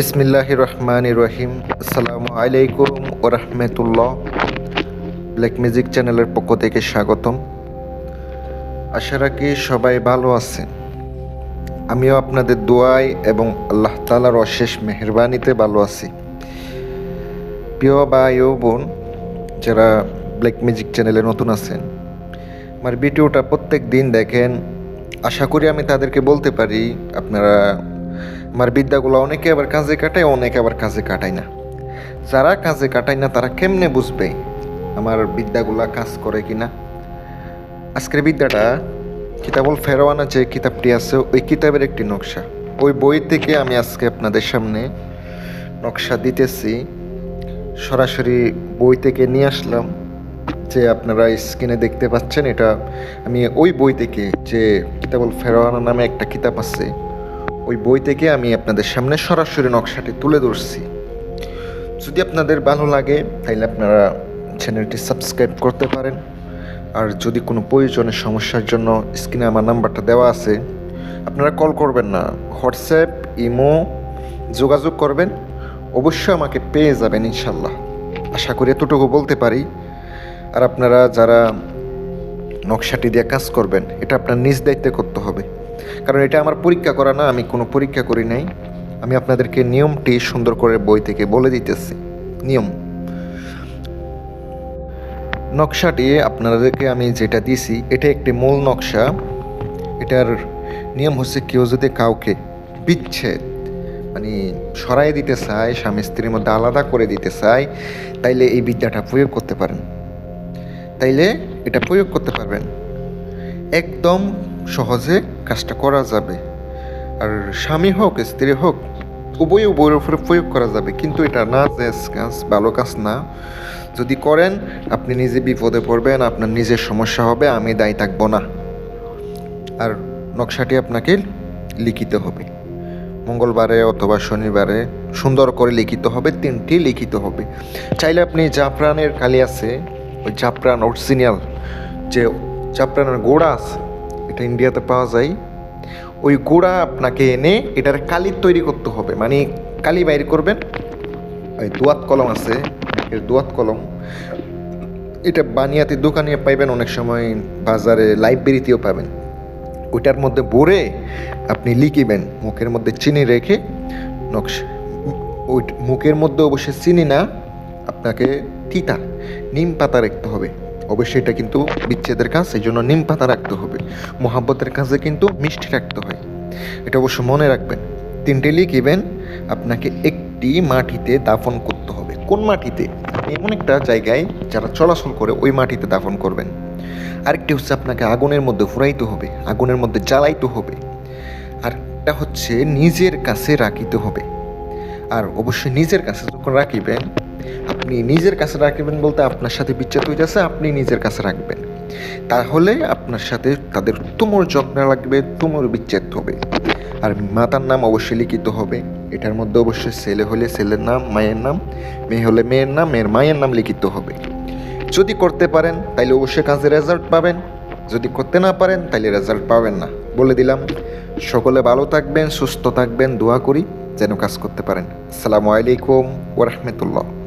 বিসমিল্লাহ রহমান রহিম আসসালামু আলাইকুম ও রহমতুল্লাহ ব্ল্যাক মিউজিক চ্যানেলের পক্ষ থেকে স্বাগতম। আশা রাখি সবাই ভালো আছেন। আমিও আপনাদের দোয়ায় এবং আল্লাহ তালার অশেষ মেহরবানিতে ভালো আছি। প্রিয় ভাই ও বোন, যারা ব্ল্যাক মিউজিক চ্যানেলে নতুন আছেন, আমার ভিডিওটা প্রত্যেক দিন দেখেন। আশা করি আমি তাদেরকে বলতে পারি, আপনারা আমার বিদ্যাগুলো অনেকে আবার কাজে কাটায়, অনেকে আবার কাজে কাটায় না। যারা কাজে কাটায় না, তারা কেমনে বুঝবে আমার বিদ্যাগুলা কাজ করে কিনা? আজকের বিদ্যাটা কিতাবুল ফেরোয়ানা যে কিতাবটি আছে, ওই কিতাবের একটি নকশা। ওই বই থেকে আমি আজকে আপনাদের সামনে নকশা দিতেছি। সরাসরি বই থেকে নিয়ে আসলাম, যে আপনারা স্ক্রিনে দেখতে পাচ্ছেন, এটা আমি ওই বই থেকে যে কিতাবুল ফেরোয়ানা নামে একটা কিতাব আছে ওই বই থেকে আমি আপনাদের সামনে সরাসরি নকশাটি তুলে ধরছি। যদি আপনাদের ভালো লাগে তাহলে আপনারা চ্যানেলটি সাবস্ক্রাইব করতে পারেন। আর যদি কোনো প্রয়োজনের সমস্যার জন্য স্ক্রিনে আমার নাম্বারটা দেওয়া আছে, আপনারা কল করবেন না। হোয়াটসঅ্যাপ, ইমো যোগাযোগ করবেন। অবশ্যই আমাকে পেয়ে যাবেন, ইনশাল্লাহ। আশা করি এতটুকু বলতে পারি। আর আপনারা যারা নকশাটি দিয়ে কাজ করবেন, এটা আপনার নিজ দায়িত্বে করতে হবে। কারণ এটা আমার পরীক্ষা করা না, আমি কোনো পরীক্ষা করি নাই। আমি আপনাদেরকে নিয়মটি সুন্দর করে বই থেকে বলে দিতেছি। নিয়ম। নকশাটি আপনাদেরকে আমি যেটা দিছি, এটা একটি মূল নকশা। এটার নিয়ম হচ্ছে কেউ যদি কাউকে বিচ্ছেদ মানে সরাই দিতে চায়, স্বামী স্ত্রীর মধ্যে আলাদা করে দিতে চায়, তাইলে এই বিদ্যাটা প্রয়োগ করতে পারেন। তাইলে এটা প্রয়োগ করতে পারবেন। একদম সহজে কাজটা করা যাবে। আর স্বামী হোক, স্ত্রী হোক, উভয় উভয়ের উপরে প্রয়োগ করা যাবে। কিন্তু এটা না জেস কাজ ভালো কাজ না। যদি করেন, আপনি নিজে বিপদে পড়বেন, আপনার নিজের সমস্যা হবে, আমি দায়ী থাকব না। আর নকশাটি আপনাকে লিখিত হবে। মঙ্গলবারে অথবা শনিবারে সুন্দর করে লিখিত হবে, তিনটি লিখিত হবে। চাইলে আপনি জাফরানের কালি আছে, ওই জাফরান অরিজিনাল যে জাফরানের গোড়া আছে, এটা ইন্ডিয়াতে পাওয়া যায়। ওই গোড়া আপনাকে এনে এটার কালি তৈরি করতে হবে। মানে কালি বাইর করবেন ওই দোয়াত কলম আছে, এর দোয়াত কলম। এটা বানিয়াতে দোকানে পাইবেন, অনেক সময় বাজারে লাইব্রেরিতেও পাবেন। ওইটার মধ্যে ভরে আপনি লিখিবেন, মুখের মধ্যে চিনি রেখে, নকশা ওই মুখের মধ্যে অবশ্যই চিনি না, আপনাকে তিতা, নিম পাতা রাখতে হবে। অবশ্যই এটা কিন্তু বিচ্ছেদের কাজ, এই জন্য নিম পাতা রাখতে হবে। মোহাব্বতের কাজে কিন্তু মিষ্টি রাখতে হয়। এটা অবশ্য মনে রাখবেন। তিনটে লিক ইভেন আপনাকে একটি মাটিতে দাফন করতে হবে। কোন মাটিতে? এমন একটা জায়গায় যারা চলাচল করে, ওই মাটিতে দাফন করবেন। আরেকটি হচ্ছে আপনাকে আগুনের মধ্যে ফুরাইতে হবে, আগুনের মধ্যে জ্বালাইতে হবে। আর এটা হচ্ছে নিজের কাছে রাখিতে হবে। আর অবশ্যই নিজের কাছে যখন রাখিবেন আপনি নিজের কাছে রাখবেন বলতে আপনার সাথে বিচ্ছেদ হয়ে যাচ্ছে আপনি নিজের কাছে রাখবেন। তাহলে আপনার সাথে তাদের তুমুর যত্ন লাগবে তুমুর বিচ্ছেদ হবে। আর মাতার নাম অবশ্যই লিখিত হবে। এটার মধ্যে অবশ্যই ছেলে হলে ছেলের নাম, মায়ের নাম, মেয়ে হলে মেয়ের নাম, মেয়ের মায়ের নাম লিখিত হবে। যদি করতে পারেন, তাইলে অবশ্যই কাজে রেজাল্ট পাবেন। যদি করতে না পারেন, তাইলে রেজাল্ট পাবেন না। বলে দিলাম। সকলে ভালো থাকবেন, সুস্থ থাকবেন, দোয়া করি যেন কাজ করতে পারেন। আসসালামু আলাইকুম ওরহমতুল্লাহ